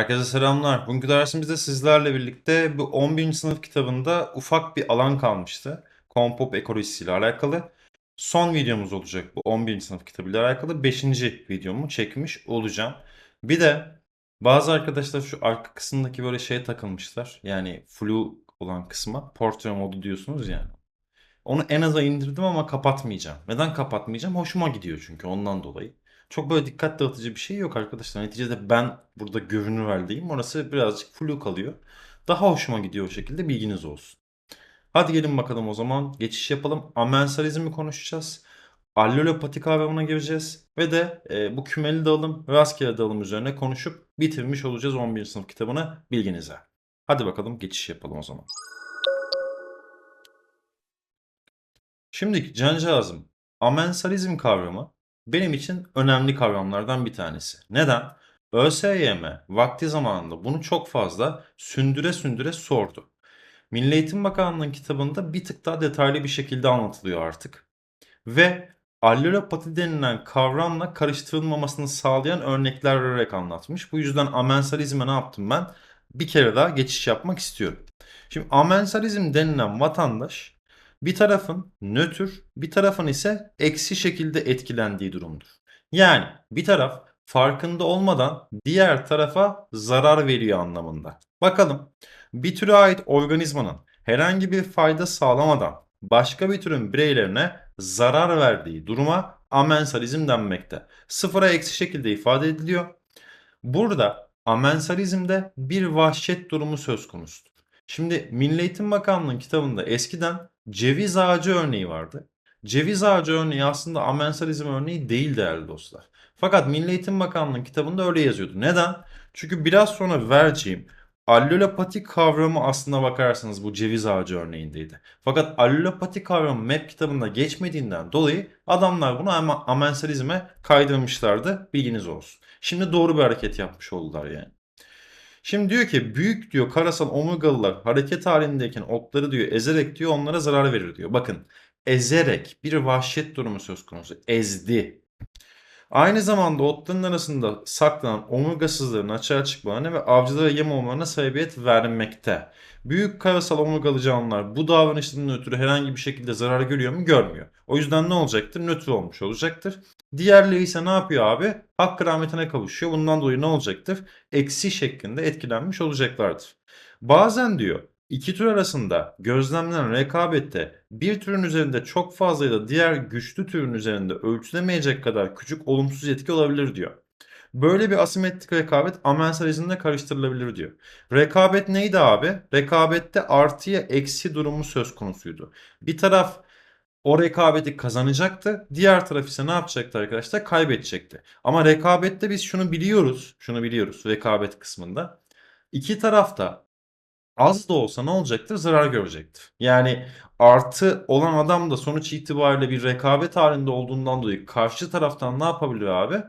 Herkese selamlar. Bugünkü dersimizde sizlerle birlikte bu 11. sınıf kitabında ufak bir alan kalmıştı. Kompop ekolojisi ile alakalı. Son videomuz olacak bu 11. sınıf kitabıyla alakalı. 5. videomu çekmiş olacağım. Bir de bazı arkadaşlar şu arka kısımdaki böyle şeye takılmışlar. Yani flu olan kısma. Portrait modu diyorsunuz yani. Onu en aza indirdim ama kapatmayacağım. Neden kapatmayacağım? Hoşuma gidiyor çünkü ondan dolayı. Çok böyle dikkat dağıtıcı bir şey yok arkadaşlar. Neticede ben burada görünür haldeyim. Orası birazcık flu kalıyor. Daha hoşuma gidiyor o şekilde bilginiz olsun. Hadi gelin bakalım o zaman geçiş yapalım. Amensalizmi konuşacağız. Allelopati kavramına gireceğiz. Ve de e, bu kümeli dağılım, rastgele dağılım üzerine konuşup bitirmiş olacağız 11. sınıf kitabını bilginize. Hadi bakalım geçiş yapalım o zaman. Şimdi cancağızım, amensalizm kavramı benim için önemli kavramlardan bir tanesi. Neden? ÖSYM vakti zamanında bunu çok fazla sündüre sündüre sordu. Milli Eğitim Bakanlığı'nın kitabında bir tık daha detaylı bir şekilde anlatılıyor artık. Ve allelopati denilen kavramla karıştırılmamasını sağlayan örnekler vererek anlatmış. Bu yüzden amensalizme ne yaptım ben? Bir kere daha geçiş yapmak istiyorum. Şimdi amensalizm denilen vatandaş bir tarafın nötr, bir tarafın ise eksi şekilde etkilendiği durumdur. Yani bir taraf farkında olmadan diğer tarafa zarar veriyor anlamında. Bakalım bir türe ait organizmanın herhangi bir fayda sağlamadan başka bir türün bireylerine zarar verdiği duruma amensalizm denmekte. Sıfıra eksi şekilde ifade ediliyor. Burada amensalizmde bir vahşet durumu söz konusudur. Şimdi Milli Eğitim Bakanlığı'nın kitabında eskiden ceviz ağacı örneği vardı. Ceviz ağacı örneği aslında amensalizm örneği değil değerli dostlar. Fakat Milli Eğitim Bakanlığı'nın kitabında öyle yazıyordu. Neden? Çünkü biraz sonra vereceğim allelopati kavramı aslına bakarsanız bu ceviz ağacı örneğindeydi. Fakat allelopati kavramı MEP kitabında geçmediğinden dolayı adamlar bunu ama amensalizme kaydırmışlardı. Bilginiz olsun. Şimdi doğru bir hareket yapmış oldular yani. Şimdi diyor ki büyük diyor karasal omurgalılar hareket halindeyken otları diyor ezerek diyor onlara zarar verir diyor. Bakın ezerek bir vahşet durumu söz konusu. Ezdi. Aynı zamanda otların arasında saklanan omurgasızların açığa çıkmalarına ve avcılara yem olmalarına sebebiyet vermekte. Büyük karasal omurgalı canlılar bu davranışlarından ötürü herhangi bir şekilde zarar görüyor mu? Görmüyor. O yüzden ne olacaktır? Nötr olmuş olacaktır. Diğerleri ise ne yapıyor abi? Hakkı rahmetine kavuşuyor. Bundan dolayı ne olacaktır? Eksi şeklinde etkilenmiş olacaklardır. Bazen diyor iki tür arasında gözlemlenen rekabette bir türün üzerinde çok fazla ya da diğer güçlü türün üzerinde ölçülemeyecek kadar küçük olumsuz etki olabilir diyor. Böyle bir asimetrik rekabet amensalizmle karıştırılabilir diyor. Rekabet neydi abi? Rekabette artıya eksi durumu söz konusuydu. Bir taraf o rekabeti kazanacaktı. Diğer taraf ise ne yapacaktı arkadaşlar? Kaybedecekti. Ama rekabette biz şunu biliyoruz. Şunu biliyoruz rekabet kısmında. İki tarafta az da olsa ne olacaktır? Zarar görecektir. Yani artı olan adam da sonuç itibariyle bir rekabet halinde olduğundan dolayı karşı taraftan ne yapabilir abi?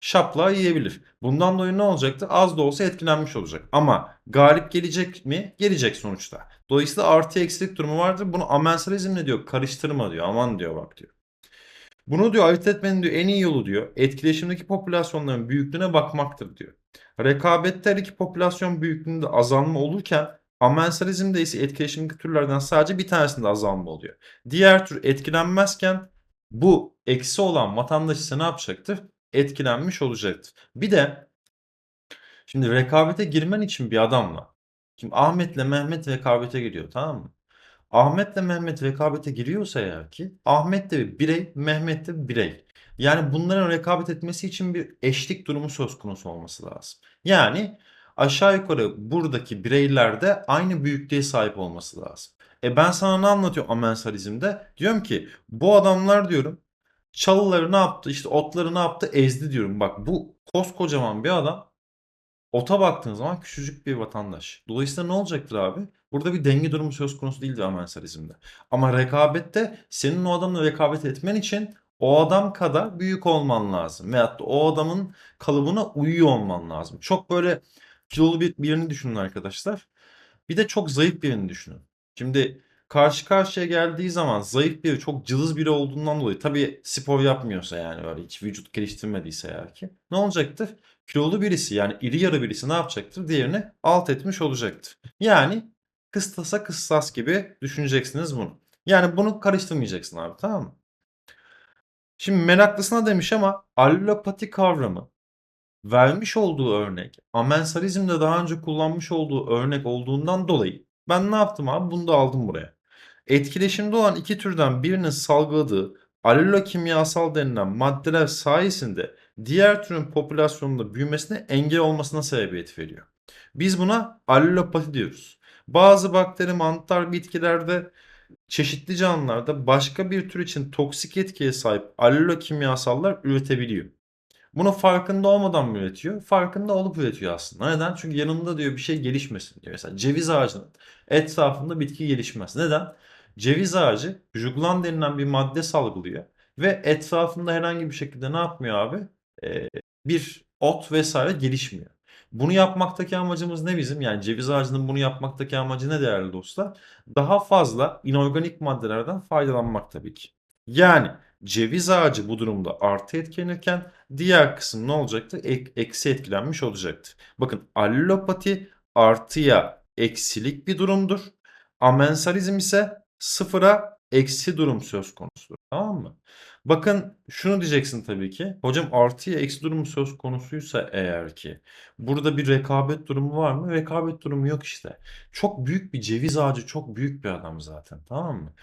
Şaplağı yiyebilir. Bundan dolayı ne olacaktır? Az da olsa etkilenmiş olacak. Ama galip gelecek mi? Gelecek sonuçta. Dolayısıyla artı eksilik durumu vardır. Bunu amensalizm ne diyor? Karıştırma diyor. Aman diyor bak diyor. Bunu diyor ayırt etmenin diyor en iyi yolu diyor etkileşimdeki popülasyonların büyüklüğüne bakmaktır diyor. Rekabette her iki popülasyon büyüklüğünde azalma olurken amensalizmde ise etkileşimdeki türlerden sadece bir tanesinde azalma oluyor. Diğer tür etkilenmezken bu eksi olan vatandaş ise ne yapacaktır? Etkilenmiş olacaktır. Bir de şimdi rekabete girmen için bir adamla şimdi Ahmet'le Mehmet rekabete giriyor tamam mı? Ahmet'le Mehmet rekabete giriyorsa eğer ki Ahmet de bir birey, Mehmet de bir birey. Yani bunların rekabet etmesi için bir eşlik durumu söz konusu olması lazım. Yani aşağı yukarı buradaki bireylerde aynı büyüklüğe sahip olması lazım. E ben sana ne anlatıyorum amensalizmde? Diyorum ki bu adamlar diyorum çalıları ne yaptı işte otları ne yaptı ezdi diyorum. Bak bu koskocaman bir adam ota baktığın zaman küçücük bir vatandaş. Dolayısıyla ne olacaktır abi? Burada bir denge durumu söz konusu değildir amensalizmde. Ama rekabette senin o adamla rekabet etmen için o adam kadar büyük olman lazım. Veyahut da o adamın kalıbına uyuyor olman lazım. Çok böyle kilolu bir, birini düşünün arkadaşlar. Bir de çok zayıf birini düşünün. Şimdi karşı karşıya geldiği zaman zayıf biri çok cılız biri olduğundan dolayı tabii spor yapmıyorsa yani öyle hiç vücut geliştirmediyse eğer ki ne olacaktır? kilolu birisi yani iri yarı birisi ne yapacaktır? Diğerini alt etmiş olacaktır. Yani kıstasa kıssas gibi düşüneceksiniz bunu. Yani bunu karıştırmayacaksın abi tamam mı? Şimdi meraklısına demiş ama allopati kavramı vermiş olduğu örnek amensalizmde daha önce kullanmış olduğu örnek olduğundan dolayı ben ne yaptım abi? Bunu da aldım buraya. Etkileşimde olan iki türden birinin salgıladığı allelokimyasal denilen maddeler sayesinde diğer türün popülasyonunda büyümesine engel olmasına sebebiyet veriyor. Biz buna allelopati diyoruz. Bazı bakteri, mantar, bitkilerde çeşitli canlılarda başka bir tür için toksik etkiye sahip allelokimyasallar üretebiliyor. Bunu farkında olmadan mı üretiyor? Farkında olup üretiyor aslında. Neden? Çünkü yanında diyor bir şey gelişmesin diyor. Mesela ceviz ağacının etrafında bitki gelişmez. Neden? Ceviz ağacı juglan denilen bir madde salgılıyor ve etrafında herhangi bir şekilde ne yapmıyor abi? Ee, bir ot vesaire gelişmiyor. Bunu yapmaktaki amacımız ne bizim? Yani ceviz ağacının bunu yapmaktaki amacı ne değerli dostlar? Daha fazla inorganik maddelerden faydalanmak tabii ki. Yani ceviz ağacı bu durumda artı etkilenirken diğer kısım ne olacaktı? Ek, eksi etkilenmiş olacaktı. Bakın allopati artıya eksilik bir durumdur. Amensalizm ise sıfıra eksi durum söz konusudur. Tamam mı? Bakın şunu diyeceksin tabii ki. Hocam artıya eksi durum söz konusuysa eğer ki burada bir rekabet durumu var mı? Rekabet durumu yok işte. Çok büyük bir ceviz ağacı çok büyük bir adam zaten. Tamam mı?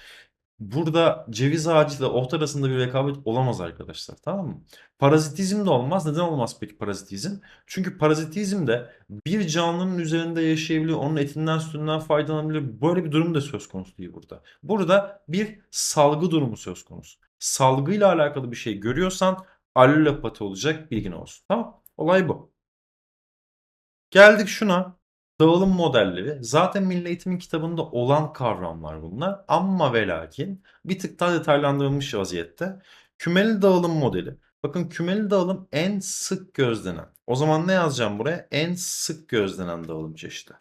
Burada ceviz ağacıyla ot arasında bir rekabet olamaz arkadaşlar. Tamam mı? Parazitizm de olmaz. Neden olmaz peki parazitizm? Çünkü parazitizmde bir canlının üzerinde yaşayabiliyor. Onun etinden sütünden faydalanabilir. Böyle bir durum da söz konusu değil burada. Burada bir salgı durumu söz konusu. Salgıyla alakalı bir şey görüyorsan allopati olacak bilgin olsun. Tamam Olay bu. Geldik şuna. Dağılım modelleri zaten Milli Eğitim'in kitabında olan kavramlar bunlar. Ama ve lakin bir tık daha detaylandırılmış vaziyette. Kümeli dağılım modeli. Bakın kümeli dağılım en sık gözlenen. O zaman ne yazacağım buraya? En sık gözlenen dağılım çeşidi.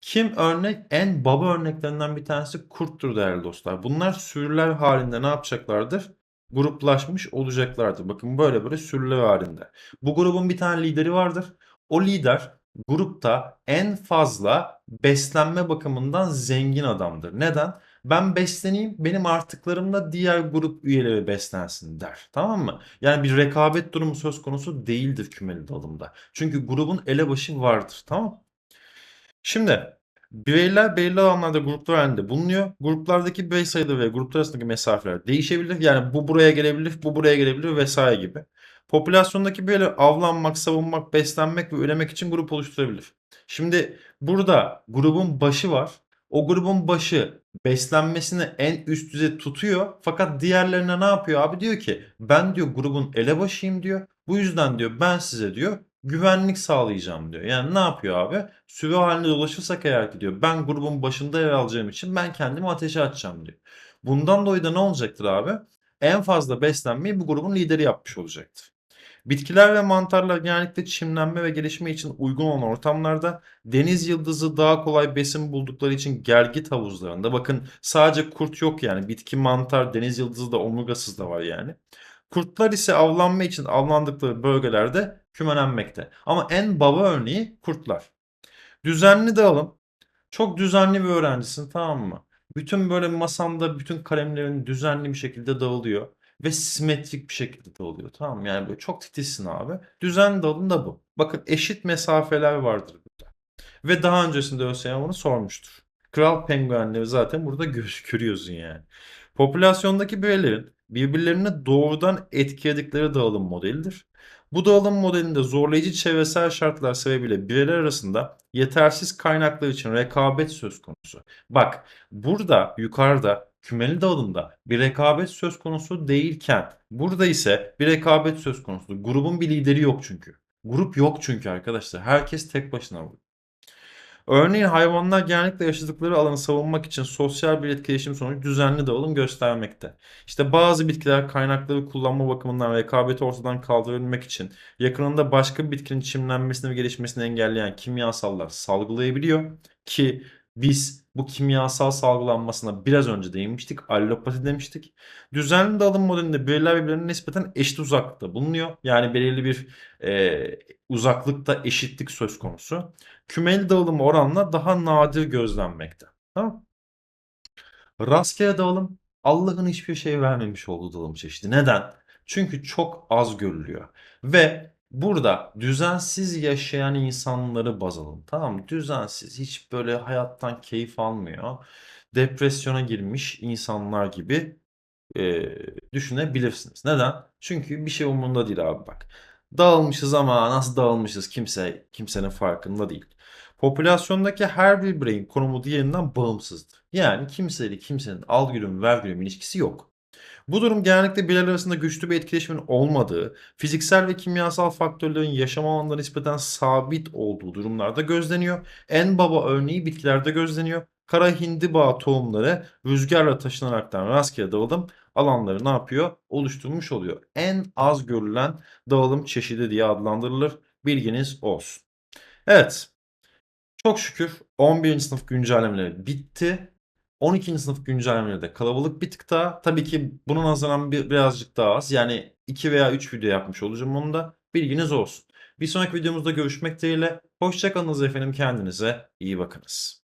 Kim örnek? En baba örneklerinden bir tanesi kurttur değerli dostlar. Bunlar sürüler halinde ne yapacaklardır? Gruplaşmış olacaklardır. Bakın böyle böyle sürüler halinde. Bu grubun bir tane lideri vardır. O lider grupta en fazla beslenme bakımından zengin adamdır. Neden? Ben besleneyim, benim artıklarımla diğer grup üyeleri beslensin der. Tamam mı? Yani bir rekabet durumu söz konusu değildir kümeli dağılımda. Çünkü grubun elebaşı vardır. Tamam Şimdi bireyler belirli alanlarda gruplar halinde bulunuyor. Gruplardaki birey sayıları ve gruplar arasındaki mesafeler değişebilir. Yani bu buraya gelebilir, bu buraya gelebilir vesaire gibi. Popülasyondaki bireyler avlanmak, savunmak, beslenmek ve üremek için grup oluşturabilir. Şimdi burada grubun başı var. O grubun başı beslenmesini en üst düzey tutuyor. Fakat diğerlerine ne yapıyor abi? Diyor ki ben diyor grubun elebaşıyım diyor. Bu yüzden diyor ben size diyor güvenlik sağlayacağım diyor. Yani ne yapıyor abi? Sürü halinde dolaşırsak eğer ki diyor ben grubun başında yer alacağım için ben kendimi ateşe atacağım diyor. Bundan dolayı da ne olacaktır abi? En fazla beslenmeyi bu grubun lideri yapmış olacaktır. Bitkiler ve mantarlar genellikle çimlenme ve gelişme için uygun olan ortamlarda deniz yıldızı daha kolay besin buldukları için gelgit havuzlarında bakın sadece kurt yok yani bitki, mantar, deniz yıldızı da omurgasız da var yani. Kurtlar ise avlanma için avlandıkları bölgelerde kümelenmekte. Ama en baba örneği kurtlar. Düzenli dağılım. Çok düzenli bir öğrencisin tamam mı? Bütün böyle masanda bütün kalemlerin düzenli bir şekilde dağılıyor ve simetrik bir şekilde dağılıyor. Tamam mı? Yani böyle çok titizsin abi. Düzenli dağılım da bu. Bakın eşit mesafeler vardır burada. Ve daha öncesinde ÖSYM bunu sormuştur. Kral penguenleri zaten burada gör görüyorsun yani. Popülasyondaki bireylerin birbirlerini doğrudan etkiledikleri dağılım modelidir. Bu dağılım modelinde zorlayıcı çevresel şartlar sebebiyle bireyler arasında yetersiz kaynaklar için rekabet söz konusu. Bak burada yukarıda kümeli dağılımda bir rekabet söz konusu değilken burada ise bir rekabet söz konusu. Grubun bir lideri yok çünkü. Grup yok çünkü arkadaşlar. Herkes tek başına burada. Örneğin hayvanlar genellikle yaşadıkları alanı savunmak için sosyal bir etkileşim sonucu düzenli dağılım göstermekte. İşte bazı bitkiler kaynakları kullanma bakımından rekabeti ortadan kaldırabilmek için yakınında başka bir bitkinin çimlenmesini ve gelişmesini engelleyen kimyasallar salgılayabiliyor ki biz Bu kimyasal salgılanmasına biraz önce değinmiştik. Allopati demiştik. Düzenli dağılım modelinde bireyler birbirlerine nispeten eşit uzaklıkta bulunuyor. Yani belirli bir e, uzaklıkta eşitlik söz konusu. Kümeli dağılım oranla daha nadir gözlenmekte. Tamam Rastgele dağılım Allah'ın hiçbir şey vermemiş olduğu dağılım çeşidi. Neden? Çünkü çok az görülüyor. Ve burada düzensiz yaşayan insanları baz alın. Tamam mı? Düzensiz, hiç böyle hayattan keyif almıyor. Depresyona girmiş insanlar gibi e, düşünebilirsiniz. Neden? Çünkü bir şey umurunda değil abi bak. Dağılmışız ama nasıl dağılmışız kimse kimsenin farkında değil. Popülasyondaki her bir bireyin konumu diğerinden bağımsızdır. Yani kimseyle kimsenin algülüm vergülüm ilişkisi yok. Bu durum genellikle bireyler arasında güçlü bir etkileşimin olmadığı, fiziksel ve kimyasal faktörlerin yaşam alanlarına nispeten sabit olduğu durumlarda gözleniyor. En baba örneği bitkilerde gözleniyor. Kara hindiba tohumları rüzgarla taşınaraktan rastgele dağılım alanları ne yapıyor? Oluşturmuş oluyor. En az görülen dağılım çeşidi diye adlandırılır. Bilginiz olsun. Evet. Çok şükür 11. sınıf güncellemeleri bitti. 12. sınıf güncellemeleri kalabalık bir tık daha. Tabii ki buna nazaran bir, birazcık daha az. Yani 2 veya 3 video yapmış olacağım onu da. Bilginiz olsun. Bir sonraki videomuzda görüşmek dileğiyle. Hoşçakalınız efendim. Kendinize iyi bakınız.